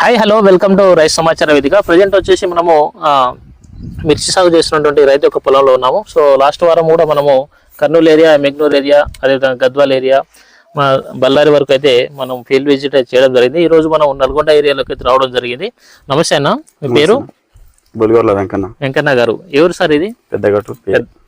Hi hello welcome to రైతు సమాచార వేదిక ప్రజెంట్ వచ్చేసి మనము మిర్చి సాగు చేస్తున్నటువంటి రైతు యొక్క పొలంలో ఉన్నాము. సో లాస్ట్ వారం కూడా మనము కర్నూలు ఏరియా మెగ్నూర్ ఏరియా అదేవిధంగా గద్వాల్ ఏరియా మా బళ్ళారి వరకు అయితే మనం ఫీల్డ్ విజిట్ చేయడం జరిగింది. ఈ రోజు మనం నల్గొండ ఏరియాలోకి అయితే రావడం జరిగింది. నమస్తే అన్న మీ పేరు? బొలిగొర్ల వెంకన్న. వెంకన్న గారు. ఎవరు సార్ ఇది? పెద్దగట్టు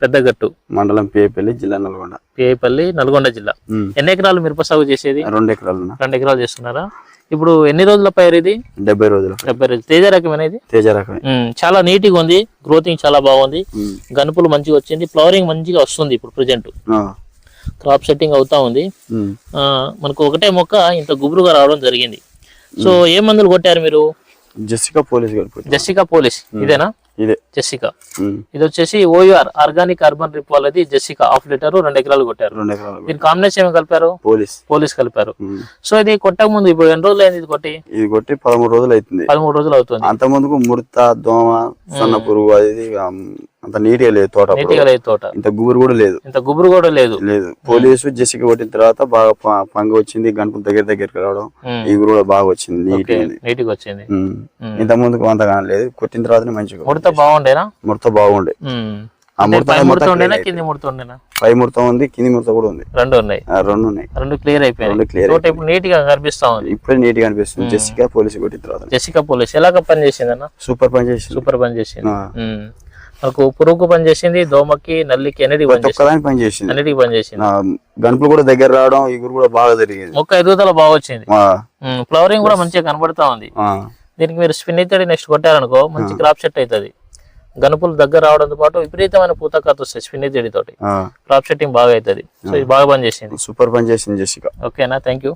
పెద్దగట్టు. మండలం పేపల్లి జిల్లా నల్గొండ. పిఐపల్లి నల్గొండ జిల్లా. ఎన్ని ఎకరాలు మిరప సాగు చేసేది? రెండు ఎకరాలు రెండు ఎకరాలు చేస్తున్నారా? ఇప్పుడు ఎన్ని రోజుల పైరు ఇది? డెబ్బై రోజులు డెబ్బై రోజులు. తేజ రకమైన ఇది? తేజ రకమే. చాలా నీట్గా ఉంది. గ్రోతింగ్ చాలా బాగుంది. గనుపులు మంచిగా వచ్చింది. ఫ్లవరింగ్ మంచిగా వస్తుంది ఇప్పుడు ప్రజెంట్. క్రాప్ సెట్టింగ్ అవుతా ఉంది. మనకు ఒకటే మొక్క ఇంత గుబురుగా రావడం జరిగింది. సో ఏ మందులు కొట్టారు మీరు? Jessica police Jessica police. ఇదేనా? ఇదే. జెసికా. ఇది వచ్చేసి ఓయూఆర్ ఆర్గానిక్ అర్బన్ రిప్ వాళ్ళది జెసికా హాఫ్ లీటర్ రెండు ఎకరాలు కొట్టారు. రెండు ఎకరాలు దీని కాంబినేషన్ ఏమి కలిపారు? పోలీస్. పోలీస్ కలిపారు. సో ఇది కొట్టక ముందు ఇప్పుడు ఎన్ని రోజులు అయింది ఇది కొట్టి? ఇది కొట్టి పదమూడు రోజులు అవుతుంది. పదమూడు రోజులు అవుతుంది. అంత ముందుకు ముడత దోమ సన్న పురుగు అది అంత నీట్గా లేదు తోట. నీట్గా లేదు తోట. ఇంత గుబురు కూడా లేదు. ఇంత గుబురు కూడా లేదు. లేదు. పోలీసు జెసికా కొట్టిన తర్వాత బాగా పంగ వచ్చింది గణపతి దగ్గర దగ్గరికి రావడం. ఈగురు కూడా బాగా వచ్చింది ఉంది. నీట్గా వచ్చింది. ఇంత ముందుకు అంత కానలేదు కొట్టిన తర్వాతనే మంచిగా ముడత బాగుండేనా? ముడత బాగుండే. ఆ పై ముడత ఉంది కింది ముడత కూడా ఉంది. రెండు ఉన్నాయి. రెండు ఉన్నాయి. రెండు క్లియర్ అయిపోయాయి రెండు క్లియర్ ఇప్పుడు నీట్గా కనిపిస్తా ఉంది. ఇప్పుడే నీట్గా అనిపిస్తుంది జెసికా పోలీసు కొట్టిన తర్వాత. జెసికా పోలీస్ ఎలాగ పని చేసింది అన్న సూపర్ పని చేసింది. సూపర్ పని చేసింది. పురుగుకు పని చేసింది దోమకి నల్లికి అన్నిటికి పని ప్రతి చేసింది ఒక్కదానికి పని చేసింది అన్నిటికి పని చేసింది ఆ, గణపులు కూడా దగ్గర రావడం ఇగురు కూడా బాగా జరిగేది. మొక్క ఎదుగుదల బాగా వచ్చింది. ఫ్లవరింగ్ కూడా మంచిగా కనబడతా ఉంది. దీనికి మీరు స్పిన్నితడి నెక్స్ట్ కొట్టారనుకో మంచి క్రాప్ సెట్ అవుతుంది గనుపులు దగ్గర రావడంతో పాటు విపరీతమైన పూత కథ వస్తాయి స్పిన్నితడి తోటి ఆ. క్రాప్ సెట్టింగ్ బాగా అవుతుంది. సో ఇది బాగా పని చేసింది సూపర్ పని చేసింది జెసికా. ఓకేనా? Thank you.